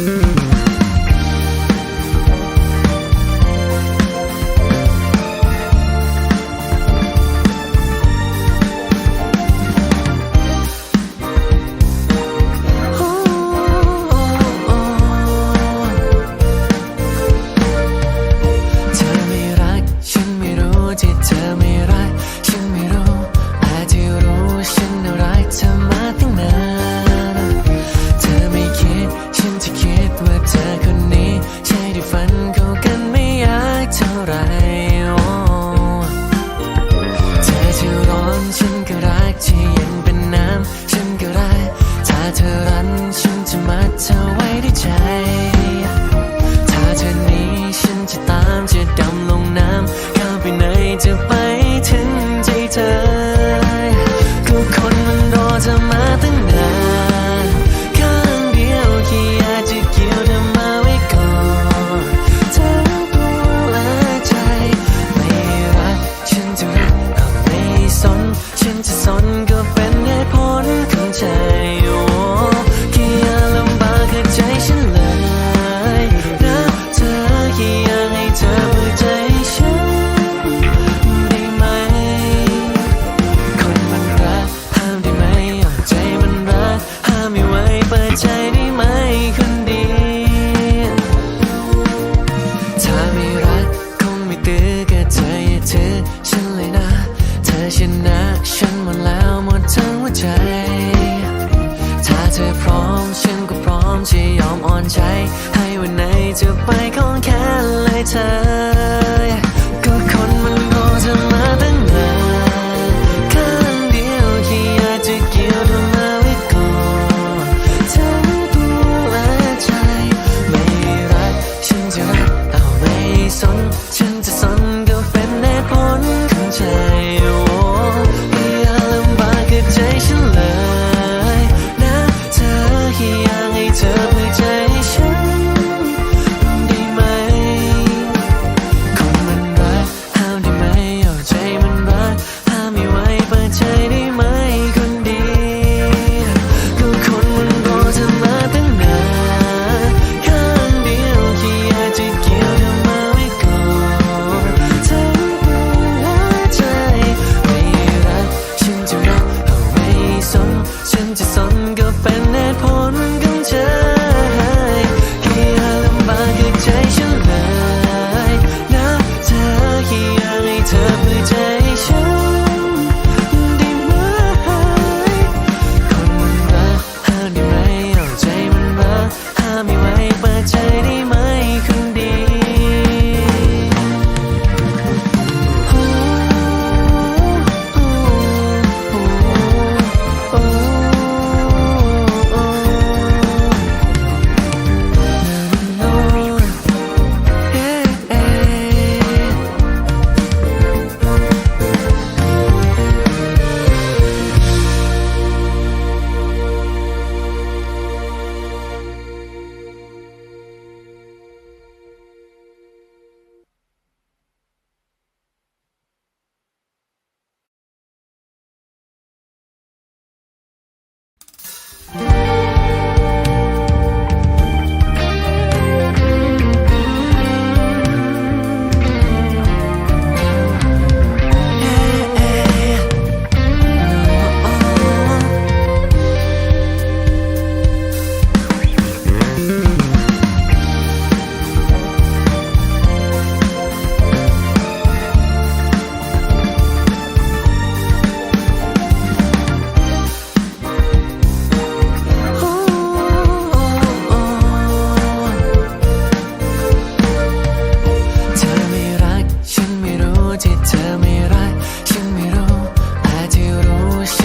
Mm-hmm. ถ้าเธอพร้อมฉันก็พร้อมที่ยอมอ่อนใจ ให้วันไหนเธไปของแค่เลยเธอ